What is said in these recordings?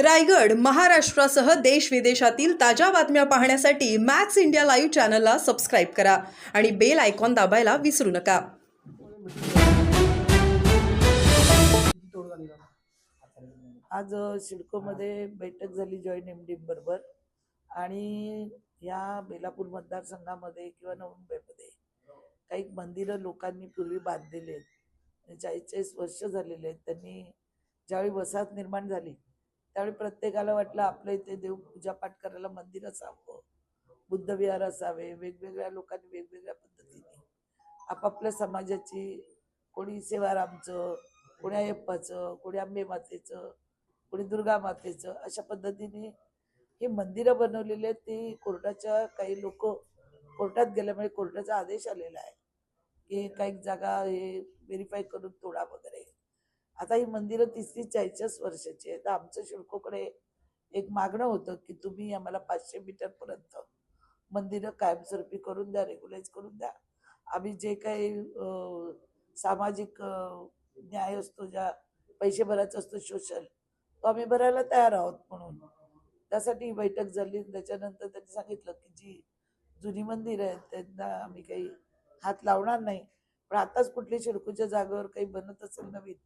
रायगड महाराष्ट्रासह देश विदेशातील ताज्या बातम्या पाहण्यासाठी मॅक्स इंडिया लाईव्ह चॅनलला सबस्क्राईब करा आणि बेल आयकॉन दाबायला विसरू नका. आज सिडकोमध्ये बैठक झाली जॉईंट एम डी बरोबर आणि या बेलापूर मतदारसंघामध्ये किंवा नवी मुंबईमध्ये काही मंदिरं लोकांनी पूर्वी बांधलेली आहेत. चाळीस चाळीस वर्ष झालेले आहेत. त्यांनी ज्यावेळी वसाहत निर्माण झाली त्यावेळी प्रत्येकाला वाटलं आपल्या इथे देव पूजापाठ करायला मंदिर असावं बुद्धविहार असावे वेगवेगळ्या लोकांनी वेगवेगळ्या पद्धतीने. आपापल्या समाजाची कोणी सेवारामचं कोणी अय्यप्पाचं कोणी अंबे मातेचं कोणी दुर्गा मातेचं अशा पद्धतीने ही मंदिरं बनवलेली आहेत ती कोर्टाच्या काही लोक कोर्टात गेल्यामुळे कोर्टाचा आदेश आलेला आहे की काही जागा हे व्हेरीफाय करून तोडा वगैरे. आता ही मंदिरं तीस तीस चाळीस वर्षाची आहेत. तर आमचं शिडकोकडे एक मागणं होतं की तुम्ही आम्हाला पाचशे मीटरपर्यंत मंदिरं कायमस्वरूपी करून द्या रेग्युलाइज करून द्या. आम्ही जे काही सामाजिक न्याय असतो ज्या पैसे भरायचा असतो सोशल तो आम्ही भरायला तयार आहोत म्हणून. त्यासाठी ही बैठक झाली. त्याच्यानंतर त्यांनी सांगितलं की जी जुनी मंदिर आहेत त्यांना आम्ही काही हात लावणार नाही. पण आताच कुठली शिडकूच्या जागेवर काही बनत असेल नवीन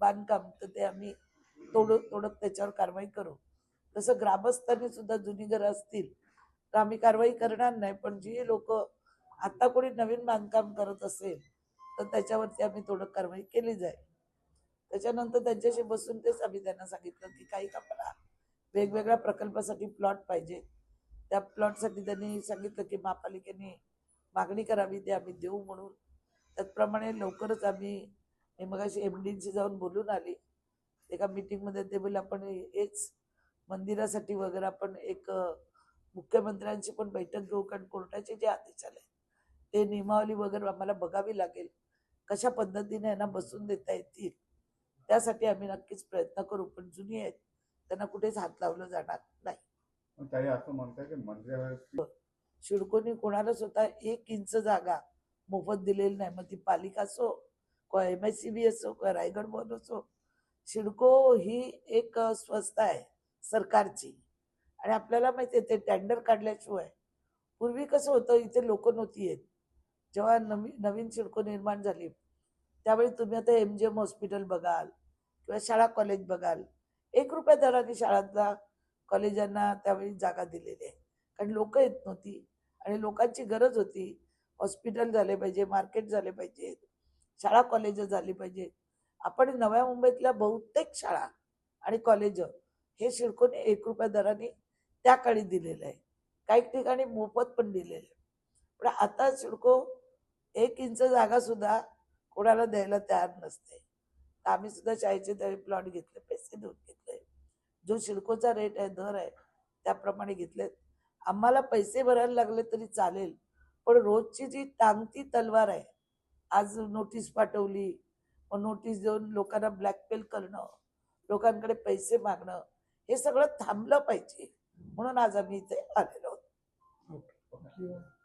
बांधकाम तर ते आम्ही तोडत तोडत त्याच्यावर कारवाई करू. तसं ग्रामस्थांनी सुद्धा जुनी घरं असतील तर आम्ही कारवाई करणार नाही पण जी लोक आता कोणी नवीन बांधकाम करत असेल तर त्याच्यावरती आम्ही थोडं कारवाई केली जाईल. त्याच्यानंतर त्यांच्याशी बसून तेच आम्ही त्यांना सांगितलं की काही आम्हाला वेगवेगळ्या प्रकल्पासाठी प्लॉट पाहिजे. त्या प्लॉटसाठी त्यांनी सांगितलं की महापालिकेने मागणी करावी ते आम्ही देऊ म्हणून. त्याचप्रमाणे लवकरच आम्ही मी मगाशी एम डीशी जाऊन बोलून आली. एका मीटिंगमध्ये ते बोलले आपण हेच मंदिरासाठी वगैरे आपण एक मुख्यमंत्र्यांची पण बैठक घेऊ कारण कोर्टाचे जे आदेश आले ते नियमावली वगैरे आम्हाला बघावी लागेल. कशा पद्धतीने यांना बसून देता येतील? त्यासाठी आम्ही नक्कीच प्रयत्न करू पण जुनी आहेत त्यांना कुठेच हात लावलं जाणार नाही. शिडकोनी कोणाला स्वतः एक इंच जागा मोफत दिलेली नाही. मग ती पालिका असो एम एस सी बी असो किंवा रायगड बोर्ड असो शिडको ही एक स्वस्त आहे सरकारची. आणि आपल्याला माहिती आहे ते टेंडर काढल्याशिवाय पूर्वी कसं होतं इथे लोक नव्हती येत जेव्हा नवीन नवीन शिडको निर्माण झाली त्यावेळी तुम्ही आता एम जी एम हॉस्पिटल बघाल किंवा शाळा कॉलेज बघाल एक रुपया दराने शाळांना कॉलेजांना त्यावेळी जागा दिलेली आहे. कारण लोक येत नव्हती आणि लोकांची गरज होती हॉस्पिटल झाले पाहिजे मार्केट झाले पाहिजे शाळा कॉलेज झाली पाहिजे. आपण नव्या मुंबईतल्या बहुतेक शाळा आणि कॉलेज हे शिडकोने एक रुपया दराने त्या काळी दिलेलं आहे. काही ठिकाणी मोफत पण दिलेलं आहे. पण आता शिडको एक इंच जागा सुद्धा कोणाला द्यायला तयार नसते. तर आम्ही सुद्धा शाळेचे त्यावेळी प्लॉट घेतले पैसे देऊन घेतले. जो शिडकोचा रेट आहे दर आहे त्याप्रमाणे घेतलेत. आम्हाला पैसे भरायला लागले तरी चालेल. पण रोजची जी टांगती तलवार आहे आज नोटीस पाठवली. मग नोटीस देऊन लोकांना ब्लॅकमेल करणं लोकांकडे पैसे मागणं हे सगळं थांबलं पाहिजे. म्हणून आज आम्ही इथे आलेलो आहोत. ओके.